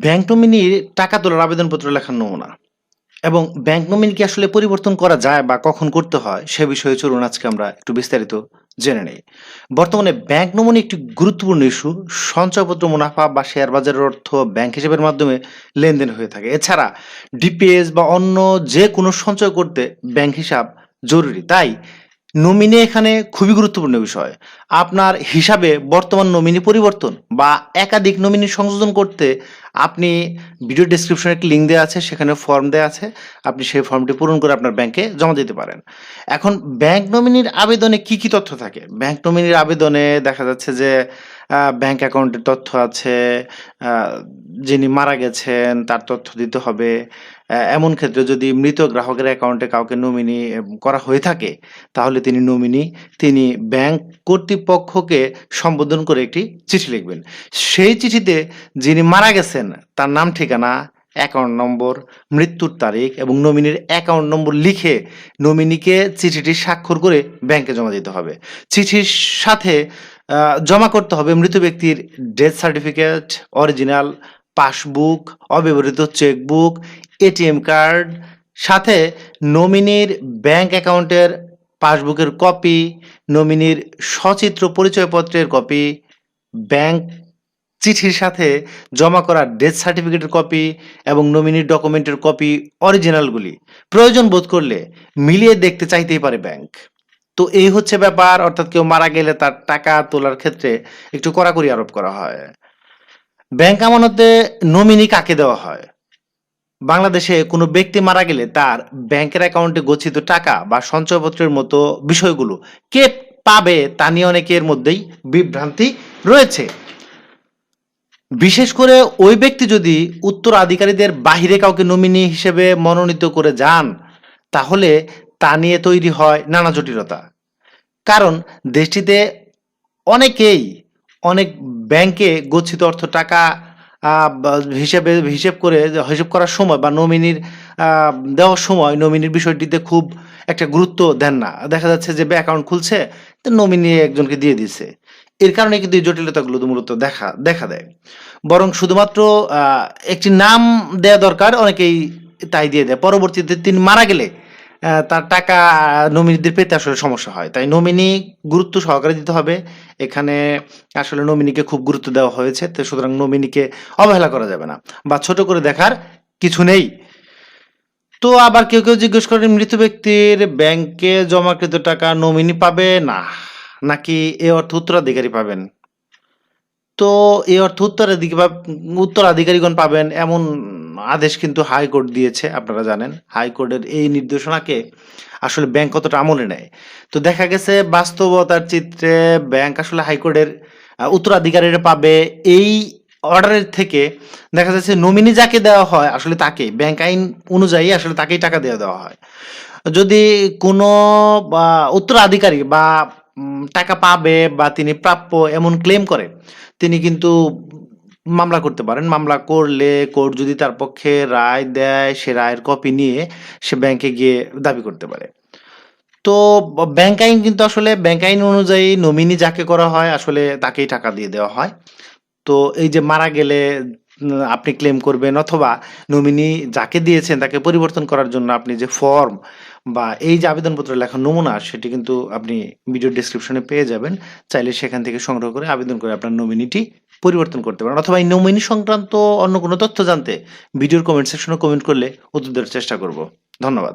Bank নমিনির টাকা তোলার আবেদনপত্র লেখার নমুনা। এবং ব্যাংক নমিনি কি আসলে পরিবর্তন করা যায় বা কখন করতে হয়, সে বিষয়ে চলুন আজকে আমরা একটু বিস্তারিত জেনে নেই। বর্তমানে ব্যাংক নমিনি একটি গুরুত্বপূর্ণ ইস্যু, সঞ্চয়পত্র মুনাফা বা শেয়ার বাজারের অর্থ ব্যাংক হিসেবের মাধ্যমে লেনদেন হয়ে থাকে। এছাড়া ডিপিএস বা অন্য যে কোনো সঞ্চয় করতে ব্যাংক হিসাব জরুরি। তাই নমিনি এখানে খুবই গুরুত্বপূর্ণ বিষয়। আপনার হিসাবে বর্তমান নমিনি পরিবর্তন বা একাধিক নমিনি সংযোজন করতে আপনি ভিডিও ডেসক্রিপশনে একটি লিঙ্ক দেওয়া আছে, সেখানে ফর্ম দেওয়া আছে। আপনি সেই ফর্মটি পূরণ করে আপনার ব্যাংকে জমা দিতে পারেন। এখন ব্যাংক নমিনির আবেদনে কি কি তথ্য থাকে? ব্যাংক নমিনির আবেদনে দেখা যাচ্ছে যে ব্যাংক অ্যাকাউন্টের তথ্য আছে যিনি মারা গেছেন তার তথ্য দিতে হবে এমন ক্ষেত্রে যদি মৃত গ্রাহকের অ্যাকাউন্টে কাউকে নমিনি করা হয়ে থাকে, তাহলে তিনি নমিনি তিনি ব্যাংক কর্তৃপক্ষকে সম্বোধন করে একটি চিঠি লিখবেন। সেই চিঠিতে যিনি মারা গেছেন, তার নাম, ঠিকানা অ্যাকাউন্ট নম্বর মৃত্যুর তারিখ এবং নমিনির অ্যাকাউন্ট নম্বর লিখে নমিনিকে চিঠিটি স্বাক্ষর করে ব্যাংকে জমা দিতে হবে। চিঠির সাথে জমা করতে হবে মৃত ব্যক্তির ডেথ সার্টিফিকেট অরিজিনাল পাসবুক, অব্যবহৃত চেকবুক, এটিএম কার্ড, সাথে নমিনির ব্যাংক অ্যাকাউন্টের পাসবুকের কপি, নমিনির সচিত্র পরিচয়পত্রের কপি, ব্যাংক চিঠির সাথে জমা করা ডেথ সার্টিফিকেটের কপি এবং নমিনির ডকুমেন্টের কপি অরিজিনালগুলি। প্রয়োজন বোধ করলে মিলিয়ে দেখতে চাইতেই পারে ব্যাংক। তো এই হচ্ছে ব্যাপার, অর্থাৎ কেউ মারা গেলে তার টাকা তোলার ক্ষেত্রে একটু কড়াকড়ি আরোপ করা হয়। ব্যাংক আমানতে নমিনি কাকে দেওয়া হয়? বাংলাদেশে কোনো ব্যক্তি মারা গেলে তার ব্যাংকের অ্যাকাউন্টে গচ্ছিত টাকা বা সঞ্চয়পত্রের মতো বিষয়গুলো কে পাবে তা নিয়ে অনেকের মধ্যেই বিভ্রান্তি রয়েছে। বিশেষ করে ওই ব্যক্তি যদি উত্তরাধিকারীদের বাহিরে কাউকে নমিনি হিসেবে মনোনীত করে যান, তাহলে তা নিয়ে তৈরি হয় নানা জটিলতা। কারণ দেশটিতে অনেকেই অনেক ব্যাংকে গচ্ছিত অর্থ টাকা হিসেবে, হিসেব করে, হিসেব করার সময় বা নমিনির দেওয়ার সময় নমিনির বিষয়টিতে খুব একটা গুরুত্ব দেন না। দেখা যাচ্ছে যে অ্যাকাউন্ট খুলছে, তো নমিনি একজনকে দিয়ে দিচ্ছে এর কারণে কিন্তু এই জটিলতাগুলো মূলত দেখা দেখা দেয়। বরং শুধুমাত্র একটি নাম দেয়া দরকার, অনেকেই তাই দিয়ে দেয়। পরবর্তীতে তিনি মারা গেলে তার টাকা নমিনিদের পেতে আসলে সমস্যা হয়। তাই নমিনি গুরুত্ব সহকারে দিতে হবে। এখানে আসলে নমিনিকে খুব গুরুত্ব দেওয়া হয়েছে। তো সুতরাং নমিনিকে অবহেলা করা যাবে না বা ছোট করে দেখার কিছু নেই। তো আবার কেউ কেউ জিজ্ঞেস করেন, মৃত ব্যক্তির ব্যাংকে জমাকৃত টাকা নমিনি পাবে? না। নাকি এ অর্থ উত্তরাধিকারী পাবেন? তো এই অর্থ উত্তরাধিকারী উত্তরাধিকারীগণ পাবেন এমন আদেশ কিন্তু হাইকোর্ট দিয়েছে, আপনারা জানেন। হাইকোর্টের এই নির্দেশনাকে আসলে ব্যাংক কতটা আমলে নেয়। তো দেখা গেছে বাস্তবতার চিত্রে ব্যাংক আসলে হাইকোর্টের উত্তরাধিকারীরা পাবে এই অর্ডারের থেকে। দেখা যাচ্ছে নমিনি যাকে দেওয়া হয় আসলে তাকে, ব্যাংক আইন অনুযায়ী আসলে তাকেই টাকা দিয়ে দেওয়া হয়। যদি কোনো উত্তরাধিকারী বা টাকা পাবে বা তিনি প্রাপ্য এমন ক্লেম করে, তিনি কিন্তু মামলা করতে পারেন। মামলা করলে কোর্ট যদি তার পক্ষে রায় দেয়, সে রায়ের কপি নিয়ে সে ব্যাংকে গিয়ে দাবি করতে পারে। তো ব্যাংক আইন কিন্তু আসলে ব্যাংক আইন অনুযায়ী নমিনি যাকে করা হয়, আসলে তাকেই টাকা দিয়ে দেওয়া হয়। তো এই যে মারা গেলে আপনি ক্লেম করবেন অথবা নমিনি যাকে দিয়েছেন তাকে পরিবর্তন করার জন্য আপনি যে ফর্ম বা এই যে আবেদনপত্র লেখা নমুনা, সেটি কিন্তু আপনি ভিডিও ডেসক্রিপশনে পেয়ে যাবেন। চাইলে সেখান থেকে সংগ্রহ করে আবেদন করে আপনার নমিনিটি পরিবর্তন করতে পারেন। অথবা এই নমিনি সংক্রান্ত অন্য কোনো তথ্য জানতে ভিডিওর কমেন্ট সেকশনে কমেন্ট করলে উত্তর দেওয়ার চেষ্টা করব। ধন্যবাদ।